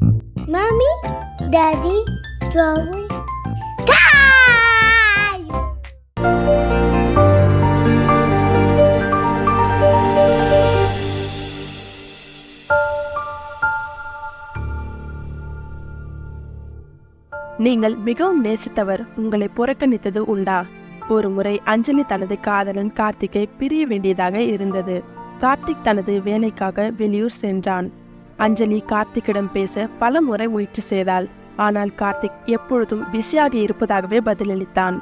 Mommy, Daddy, strawberry. Time! நீங்கள் மிகவும் நேசித்தவர் உங்களை புறக்கணித்தது உண்டா ஒரு முறை அஞ்சலி தனது காதலன் கார்த்திக்கை பிரிய வேண்டியதாக இருந்தது கார்த்திக் தனது வேலைக்காக வெளியூர் சென்றான் அஞ்சலி கார்த்திக்கிடம் பேச பல முறை முயற்சி செய்தாள். ஆனால் கார்த்திக் எப்பொழுதும் பிஸியாக இருப்பதாகவே பதிலளித்தான்.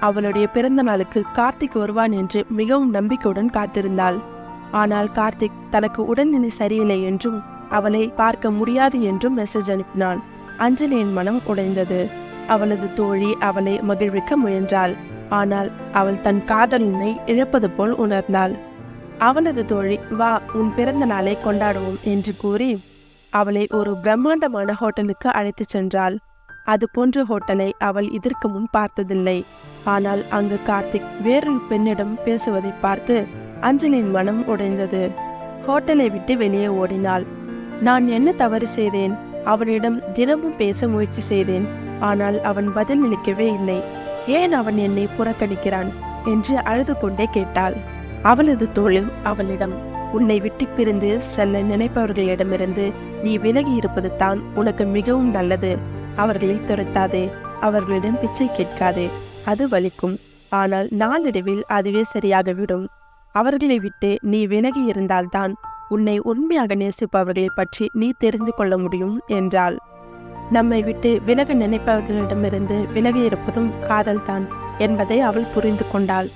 அவளுடைய பிறந்த நாளுக்கு கார்த்திக் வருவான் என்று மிகவும் நம்பிக்கையுடன் காத்திருந்தாள். ஆனால் கார்த்திக் தனக்கு உடல்நிலை சரியில்லை என்றும் அவளை பார்க்க முடியாது என்றும் மெசேஜ் அனுப்பினான். அஞ்சலியின் மனம் உடைந்தது. அவளது தோழி அவளை மகிழ்விக்க முயன்றாள். ஆனால் அவள் தன் காதலனை இழப்பது போல் உணர்ந்தாள். அவனது தோழி வா உன் பிறந்த நாளை கொண்டாடுவோம் என்று கூறி அவளை ஒரு பிரம்மாண்டமான ஹோட்டலுக்கு அழைத்துச் சென்றாள். அது போன்ற ஹோட்டலை அவள் இதற்கு முன் பார்த்ததில்லை. ஆனால் அங்கு கார்த்திக் வேறொரு பெண்ணிடம் பேசுவதை பார்த்து அஞ்சலியின் மனம் உடைந்தது. ஹோட்டலை விட்டு வெளியே ஓடினாள். நான் என்ன தவறு செய்தேன்? அவனிடம் தினமும் பேச முயற்சி செய்தேன். ஆனால் அவன் பதில் அளிக்கவே இல்லை. ஏன் அவன் என்னை புறக்கணிக்கிறான்? என்று அழுது கொண்டே கேட்டாள். அவளது தோழி அவளிடம் உன்னை விட்டு பிரிந்து செல்ல நினைப்பவர்களிடமிருந்து நீ விலகி இருப்பது தான் உனக்கு மிகவும் நல்லது. அவர்களை துரத்தாதே அவர்களிடம் பிச்சை கேட்காதே அது வலிக்கும். ஆனால் நாளடைவில் அதுவே சரியாகிவிடும். அவர்களை விட்டு நீ விலகி இருந்தால்தான் உன்னை உண்மையாக நேசிப்பவர்களை பற்றி நீ தெரிந்து கொள்ள முடியும் என்றாள். நம்மை விட்டு விலக நினைப்பவர்களிடமிருந்து விலகி இருப்பதும் காதல்தான் என்பதை அவள் புரிந்து கொண்டாள்.